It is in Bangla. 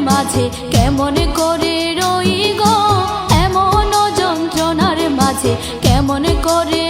মাঝে কেমন করে রই গো এমন যন্ত্রণার মাঝে কেমন করে